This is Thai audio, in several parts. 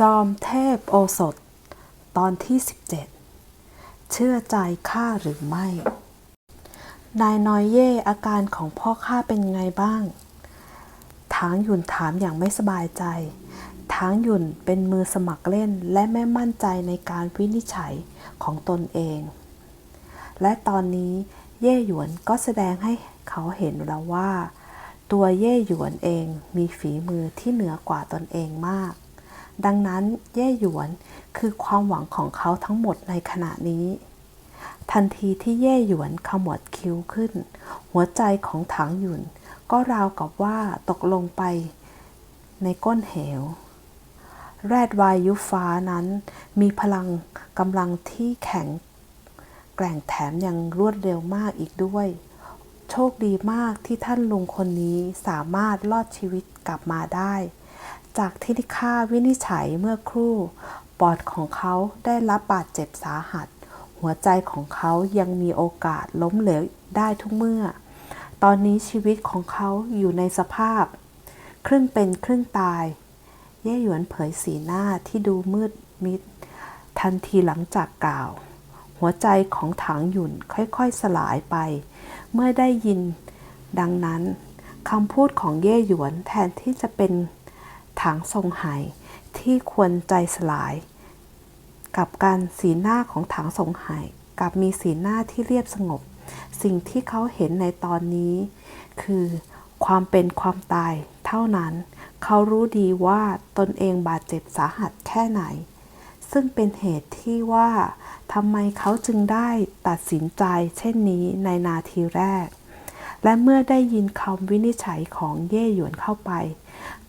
จอมเทพโอสถ ตอนที่ 17 เชื่อใจข้าหรือไม่ นายน้อยเย่อาการของพ่อข้าเป็นไงบ้าง ทางหยุนถามอย่างไม่สบายใจ ทางหยุนเป็นมือสมัครเล่นและไม่มั่นใจในการวินิจฉัยของตนเอง และตอนนี้เย่หยวนก็แสดงให้เขาเห็นแล้วว่า ตัวเย่หยวนเองมีฝีมือที่เหนือกว่าตนเองมาก ดังนั้นเย่หยวนคือความหวังของเขาทั้งหมดในขณะนี้ ทันทีที่เย่หยวนขมวดคิ้วขึ้น หัวใจของถางหยุน ก็ราวกับว่าตกลงไป ในก้นเหว แรดวายุฟ้านั้นมีพลังกำลังที่แข็ง แกร่งแถมยังรวดเร็วมากอีกด้วย โชคดีมากที่ท่านลุงคนนี้สามารถรอดชีวิตกลับมาได้ จากที่ข้าวินิจฉัยเมื่อครู่ ปอดของเขาได้รับบาดเจ็บสาหัส หัวใจของเขายังมีโอกาสล้มเหลวได้ทุกเมื่อ ตอนนี้ชีวิตของเขาอยู่ในสภาพ ครึ่งเป็นครึ่งตาย เย่หยวนเผยสีหน้าที่ดูมืดมิด ทันทีหลังจากกล่าว หัวใจของถางหยุ่นค่อยๆสลายไป เมื่อได้ยิน ดังนั้นคำพูดของเย่หยวนแทนที่จะเป็น ถางทรงไหที่ควรใจสลาย กับการสีหน้าของถางทรงไหกับมีสีหน้าที่เรียบสงบ สิ่งที่เขาเห็นในตอนนี้ คือความเป็นความตายเท่านั้น เขารู้ดีว่าตนเองบาดเจ็บสาหัสแค่ไหน ซึ่งเป็นเหตุที่ว่าทำไมเขาจึงได้ตัดสินใจเช่นนี้ในนาทีแรก และเมื่อได้ยินคำวินิจฉัยของเย่หยวนเข้าไป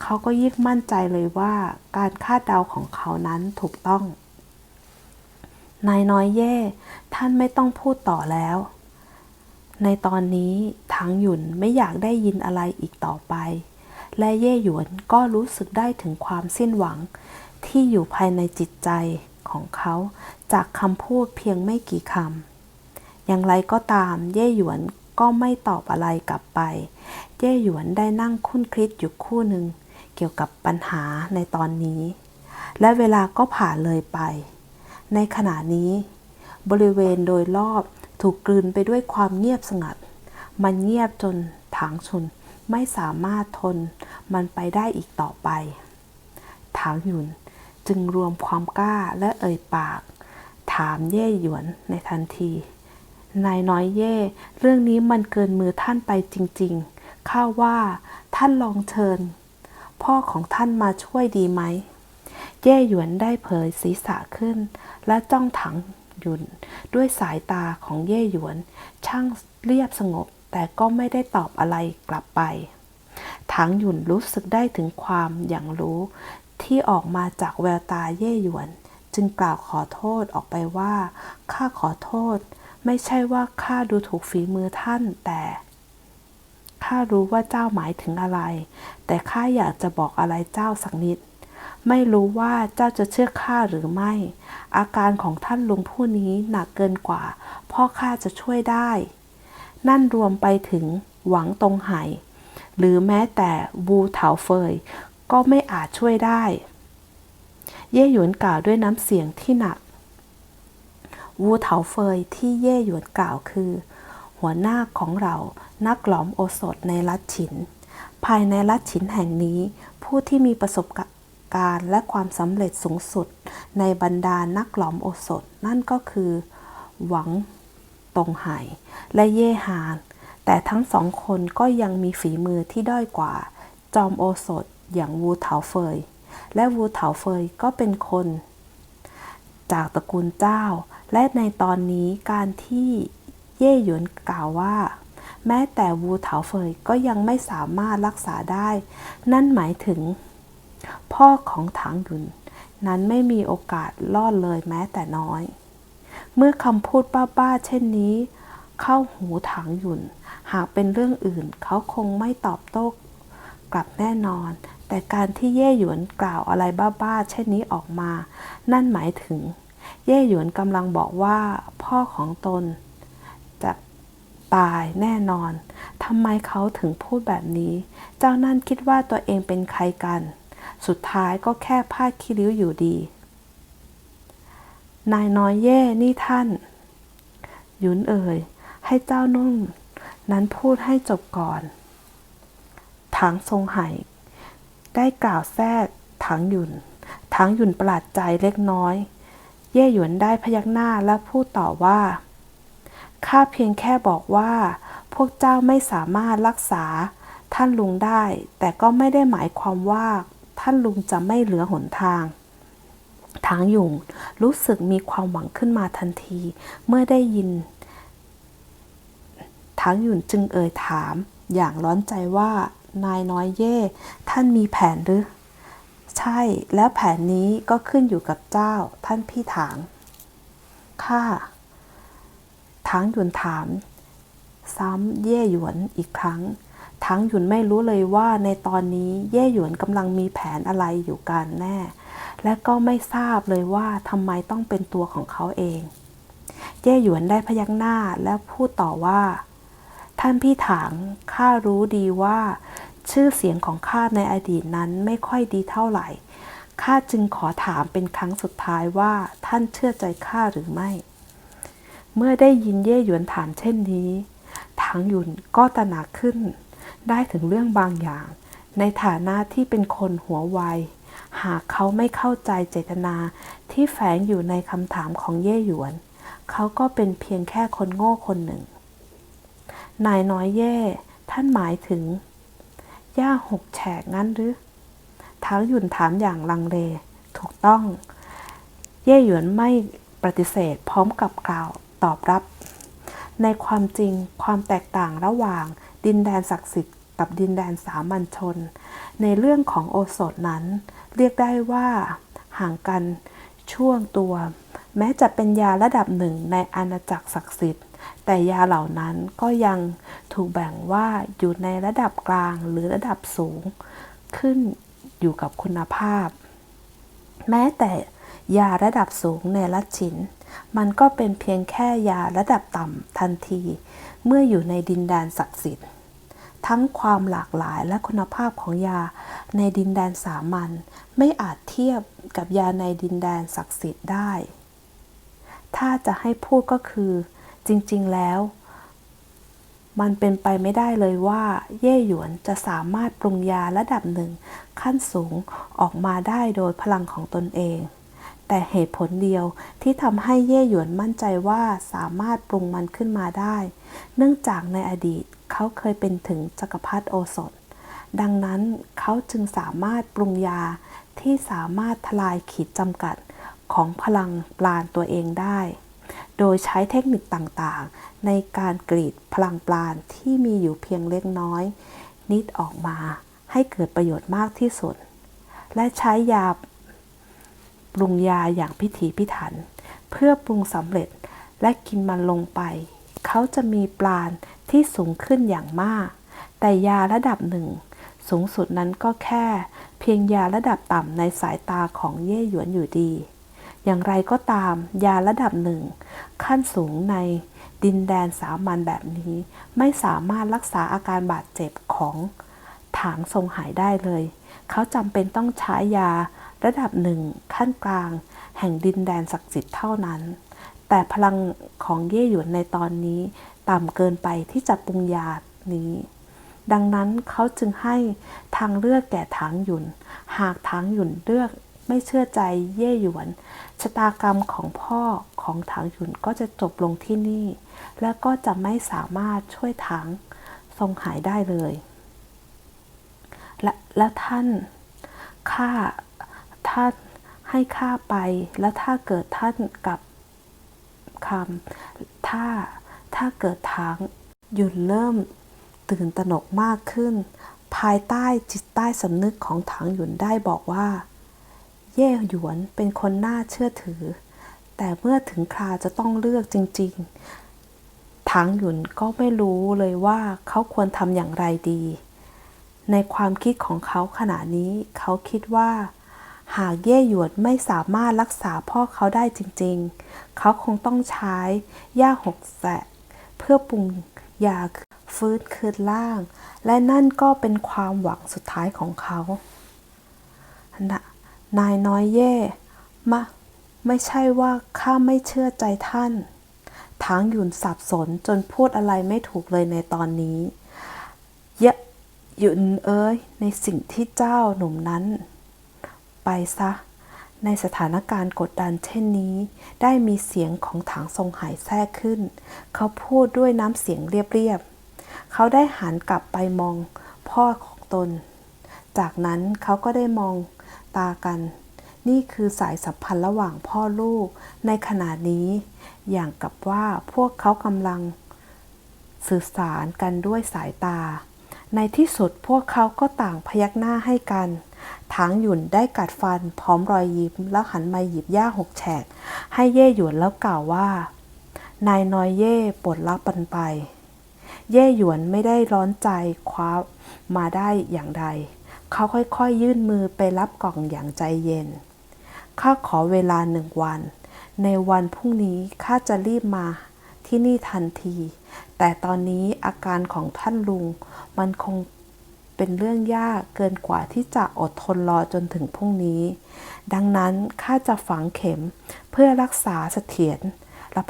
เขาก็ยิ่งมั่นใจเลยว่าการคาดเดาของเขานั้นถูกต้อง นายน้อยเย่ ท่านไม่ต้องพูดต่อแล้ว ในตอนนี้ทางหยุนไม่อยากได้ยินอะไรอีกต่อไป และเย่หยวนก็รู้สึกได้ถึงความสิ้นหวังที่อยู่ภายในจิตใจของเขาจากคำพูดเพียงไม่กี่คำอย่างไรก็ตามเย่หยวน ก็ไม่ตอบอะไรกลับไป เย่หยวนได้นั่งคุ้นคิดอยู่คู่หนึ่งเกี่ยวกับปัญหาในตอนนี้ และเวลาก็ผ่านเลยไป ในขณะนี้ บริเวณโดยรอบถูกกลืนไปด้วยความเงียบสงัด มันเงียบจนถางชุนไม่สามารถทนมันไปได้อีกต่อไป ถางหยุนจึงรวมความกล้าและเอ่ยปาก ถามเย่หยวนในทันที นายน้อยเย่ เรื่องนี้มันเกินมือท่านไปจริงๆ ข้าว่า ท่านลองเชิญ พ่อของท่านมาช่วยดีไหม เย่หยวนได้เผยศีรษะขึ้น และจ้องถังหยุนด้วยสายตาของเย่หยวน ช่างเรียบสงบ แต่ก็ไม่ได้ตอบอะไรกลับไป ถังหยุนรู้สึกได้ถึงความอย่างรู้ ที่ออกมาจากแววตาเย่หยวน จึงกล่าวขอโทษออกไปว่า ข้าขอโทษ ไม่ใช่ว่าข้าดูถูกฝีมือท่านแต่ข้ารู้ว่าเจ้าหมายถึงอะไร แต่ข้าอยากจะบอกอะไรเจ้าสักนิด ไม่รู้ว่าเจ้าจะเชื่อข้าหรือไม่ อาการของท่านลุงผู้นี้หนักเกินกว่า พ่อข้าจะช่วยได้ นั่นรวมไปถึงหวังตรงไห หรือแม้แต่บูเถาเฟย ก็ไม่อาจช่วยได้ เย่หยวนกล่าวด้วยน้ำเสียงที่หนัก วูเถาเฟยที่เย่หยวนกล่าวคือ หัวหน้าของเรานักหลอมโอสถในรัฐฉิน ภายในรัฐฉินแห่งนี้ ผู้ที่มีประสบการณ์และความสำเร็จสูงสุด ในบรรดานักหลอมโอสถนั่นก็คือ หวังตงไหและเย่ฮาน แต่ทั้งสองคนก็ยังมีฝีมือที่ด้อยกว่า จอมโอสถอย่างวูเถาเฟย และวูเถาเฟยก็เป็นคน จากตระกูลเจ้า และในตอนนี้การที่เย่หยวนกล่าวว่า แม้แต่วูเถาเฟยก็ยังไม่สามารถรักษาได้ นั่นหมายถึง พ่อของถางหยุน นั้นไม่มีโอกาสรอดเลยแม้แต่น้อย เมื่อคำพูดบ้าๆเช่นนี้ เข้าหูถางหยุน หากเป็นเรื่องอื่นเขาคงไม่ตอบโต้กลับแน่นอน แต่การที่เย่หยวนกล่าวอะไรบ้าๆเช่นนี้ออกมา นั่นหมายถึง เย่หยวนกำลังบอกว่าพ่อของตน จะตายแน่นอนทำไมเขาถึงพูดแบบนี้ เจ้านั่นคิดว่าตัวเองเป็นใครกัน สุดท้ายก็แค่ผ้าคีริ้วอยู่ดี นายน้อยเย่นี่ท่านหยุนเอ่ย ให้เจ้านุ่ม นั้นพูดให้จบก่อนถังทรงไห่ได้กล่าวแทรกถังหยุนถังหยุนประหลาดใจเล็กน้อย เย่หยวนได้พยักหน้าและพูดต่อว่า ข้าเพียงแค่บอกว่า พวกเจ้าไม่สามารถรักษาท่านลุงได้ แต่ก็ไม่ได้หมายความว่า ท่านลุงจะไม่เหลือหนทาง ทางหยุงรู้สึกมีความหวังขึ้นมาทันที เมื่อได้ยิน ทางหยุนจึงเอ่ยถาม อย่างร้อนใจว่านายน้อยเย่ ท่านมีแผนหรือ ใช่แล้วแผนนี้ก็ขึ้นอยู่กับเจ้าท่านพี่ถางข้าทางหยุนถาม ซ้ำเย่หยวนอีกครั้งทางหยุนไม่รู้เลยว่าในตอนนี้เย่หยวนกำลังมีแผนอะไรอยู่กันแน่ และก็ไม่ทราบเลยว่าทำไมต้องเป็นตัวของเขาเอง เย่หยวนได้พยักหน้าและพูดต่อว่า ท่านพี่ถางข้ารู้ดีว่า ชื่อเสียงของข้าในอดีตนั้นไม่ค่อยดีเท่าไหร่ ข้าจึงขอถามเป็นครั้งสุดท้ายว่าท่านเชื่อใจข้าหรือไม่ เมื่อได้ยินเย่หยวนถามเช่นนี้ทางหยุนก็ตระหนักขึ้น ได้ถึงเรื่องบางอย่าง ในฐานะที่เป็นคนหัวไว หากเขาไม่เข้าใจเจตนาที่แฝงอยู่ในคำถามของเย่หยวน เขาก็เป็นเพียงแค่คนโง่คนหนึ่ง นายน้อยเย่ท่านหมายถึง ย่าหกแฉกงั้นหรือทางหยุนถามอย่างลังเล ถูกต้อง เย่หยวนไม่ปฏิเสธพร้อมกับกล่าวตอบรับ ในความจริงความแตกต่างระหว่างดินแดนศักดิ์สิทธิ์กับดินแดนสามัญชน ในเรื่องของโอสถนั้น เรียกได้ว่าห่างกันช่วงตัว แม้จะเป็นยาระดับหนึ่งในอาณาจักรศักดิ์สิทธิ์ แต่ยาเหล่านั้นก็ยังถูกแบ่งว่าอยู่ในระดับกลางหรือระดับสูง ขึ้นอยู่กับคุณภาพ แม้แต่ยาระดับสูงในลัทชิน มันก็เป็นเพียงแค่ยาระดับต่ำทันที เมื่ออยู่ในดินแดนศักดิ์สิทธิ์ ทั้งความหลากหลายและคุณภาพของยาในดินแดนสามัญไม่อาจเทียบกับยาในดินแดนศักดิ์สิทธิ์ได้ ถ้าจะให้พูดก็คือ จริงๆแล้ว มันเป็นไปไม่ได้เลยว่า เย่หยวนจะสามารถปรุงยาระดับหนึ่ง ขั้นสูงออกมาได้โดยพลังของตนเอง แต่เหตุผลเดียวที่ทำให้เย่หยวนมั่นใจว่าสามารถปรุงมันขึ้นมาได้ เนื่องจากในอดีตเขาเคยเป็นถึงจักรพรรดิโอสถ ดังนั้นเขาจึงสามารถปรุงยาที่สามารถทลายขีดจำกัดของพลังปราณตัวเองได้ โดยใช้เทคนิคต่างๆ ในการกรีดพลังปราณที่มีอยู่เพียงเล็กน้อย นิดออกมาให้เกิดประโยชน์มากที่สุด และใช้ยาปรุงยาอย่างพิถีพิถัน เพื่อปรุงสำเร็จและกินมันลงไป เขาจะมีปราณที่สูงขึ้นอย่างมาก แต่ยาระดับหนึ่ง สูงสุดนั้นก็แค่ เพียงยาระดับต่ำในสายตาของเย่หยวนอยู่ดี อย่างไรก็ตาม ยาระดับหนึ่ง ขั้นสูงในดินแดนสามัญแบบนี้ ไม่สามารถรักษาอาการบาดเจ็บของถางทรงหายได้เลย เขาจำเป็นต้องใช้ยาระดับหนึ่งขั้นกลาง แห่งดินแดนศักดิ์สิทธิ์เท่านั้น แต่พลังของเย่หยวนในตอนนี้ ต่ำเกินไปที่จะปรุงยานี้ ดังนั้นเขาจึงให้ทางเลือกแก่ถางหยุน หากถางหยุนเลือก ไม่เชื่อใจเย่หยวน ชะตากรรมของพ่อของถางหยุนก็จะจบลงที่นี่ และก็จะไม่สามารถช่วยถางทรงหายได้เลย และและท่านข้าท่านให้ข้าไป แล้วถ้าเกิดท่านกับคำถ้าถ้าเกิดทางหยุนเริ่มตื่นตระหนกมากขึ้น ภายใต้จิตใต้สำนึกของถังหยุนได้บอกว่า เย่หยวนเป็นคนน่าเชื่อถือ แต่เมื่อถึงคราจะต้องเลือกจริง ๆ ถังหยุนก็ไม่รู้เลยว่าเขาควรทำอย่างไรดี ในความคิดของเขาขณะนี้ เขาคิดว่า หากเย่หยวนไม่สามารถรักษาพ่อเขาได้จริง ๆ เขาคงต้องใช้ย่าหกแสะเพื่อปรุงยาฟื้นคืนล่าง และนั่นก็เป็นความหวังสุดท้ายของเขานะ นายน้อยเย่มะ ไม่ใช่ว่าข้าไม่เชื่อใจท่าน ทางหยุนสับสนจนพูดอะไรไม่ถูกเลยในตอนนี้ ยะหยุนเอ้ย ในสิ่งที่เจ้าหนุ่มนั้น ไปซะ ในสถานการณ์กดดันเช่นนี้ ได้มีเสียงของถังทรงหายแทรกขึ้น เขาพูดด้วยน้ำเสียงเรียบๆ เขาได้หันกลับไปมองพ่อของตน จากนั้นเขาก็ได้มอง ตากัน นี่คือสายสัมพันธ์ระหว่างพ่อลูกในขณะนี้ อย่างกับว่าพวกเขากำลังสื่อสารกันด้วยสายตา ในที่สุดพวกเขาก็ต่างพยักหน้าให้กันถางหยุ่นได้กัดฟันพร้อมรอยยิ้มแล้วหันมาหยิบหญ้าหกแฉก ให้เย่หยวนแล้วกล่าวว่า นายน้อยเย่ปลดลับปันไป เย่หยวนไม่ได้ร้อนใจคว้ามาได้อย่างใด เขาค่อยๆยื่นมือไปรับกล่องอย่างใจเย็น ข้าขอเวลาหนึ่งวัน ในวันพรุ่งนี้ข้าจะรีบมาที่นี่ทันที แต่ตอนนี้อาการของท่านลุง มันคงเป็นเรื่องยากเกินกว่าที่จะอดทนรอจนถึงพรุ่งนี้ ดังนั้นข้าจะฝังเข็มเพื่อรักษาเสถียร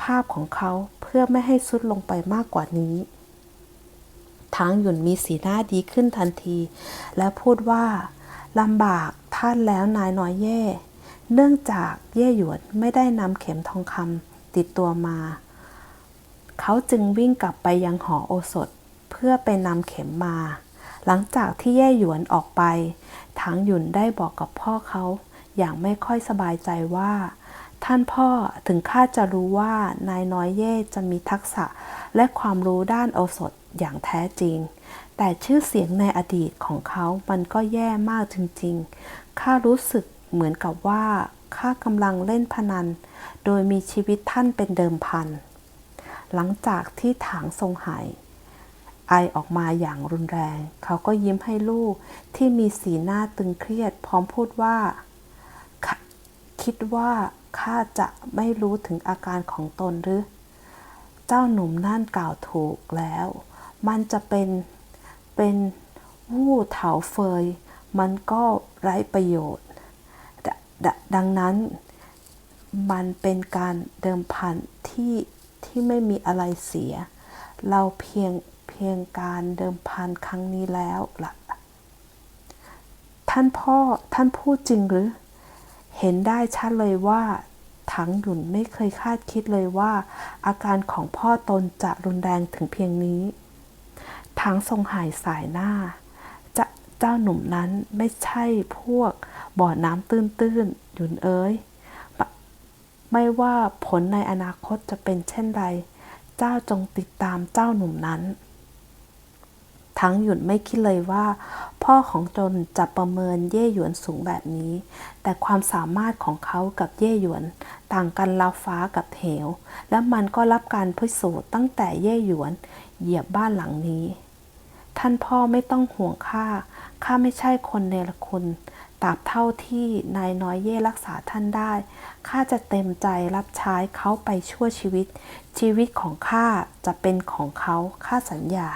ภาพของเขาเพื่อไม่ให้สุดลงไปมากกว่านี้ ทางหยุนมีสีหน้าดีขึ้นทันที และพูดว่าลำบากท่านแล้วนายน้อยเย่ เนื่องจากเย่หยวนไม่ได้นำเข็มทองคำติดตัวมา เขาจึงวิ่งกลับไปยังหอโอสถ เพื่อไปนำเข็มมา หลังจากที่เย่หยวนออกไปทางหยุนได้บอกกับพ่อเขาอย่างไม่ค่อยสบายใจว่า ท่านพ่อถึงข้าจะรู้ว่านายน้อยเย่จะมีทักษะและความรู้ด้านโอสถ อย่างแท้จริง แต่ชื่อเสียงในอดีตของเขามันก็แย่มากจริงๆ ข้ารู้สึกเหมือนกับว่าข้ากำลังเล่นพนัน โดยมีชีวิตท่านเป็นเดิมพัน หลังจากที่ถางทรงหายไอออกมาอย่างรุนแรง เขาก็ยิ้มให้ลูกที่มีสีหน้าตึงเครียด พร้อมพูดว่า"คิดว่าข้าจะไม่รู้ถึงอาการของตนหรือ เจ้าหนุ่มนั่นกล่าวถูกแล้ว มันจะเป็นเป็นวู่เถาเฟย มันก็ไร้ประโยชน์ดดดังนั้นมันเป็นการเดิมพันที่ที่ไม่มีอะไรเสีย เราเพียงเพียงการเดิมพันครั้งนี้แล้วล่ะ ท่านพ่อท่านพูดจริงหรือ เห็นได้ชัดเลยว่า ถังหยุนไม่เคยคาดคิดเลยว่า อาการของพ่อตนจะรุนแรงถึงเพียงนี้ ถังทรงหายสายหน้าจะเจ้าหนุ่มนั้นไม่ใช่พวกบ่อน้ำตื้นๆหยุนเอ้ย ไม่ว่าผลในอนาคตจะเป็นเช่นไร เจ้าจงติดตามเจ้าหนุ่มนั้น ทั้งหยุดไม่คิดเลยว่า พ่อของตนจะประเมินเย่หยวนสูงแบบนี้ แต่ความสามารถของเขากับเย่หยวน ต่างกันราวฟ้ากับเหว และมันก็รับการพิสูจน์ตั้งแต่เย่หยวนเหยียบบ้านหลังนี้ ท่านพ่อไม่ต้องห่วงข้า ข้าไม่ใช่คนเนรคุณตราบเท่าที่นายน้อยเย่รักษาท่านได้ ข้าจะเต็มใจรับใช้เขาไปชั่วชีวิต ชีวิตของข้าจะเป็นของเขา ข้าสัญญา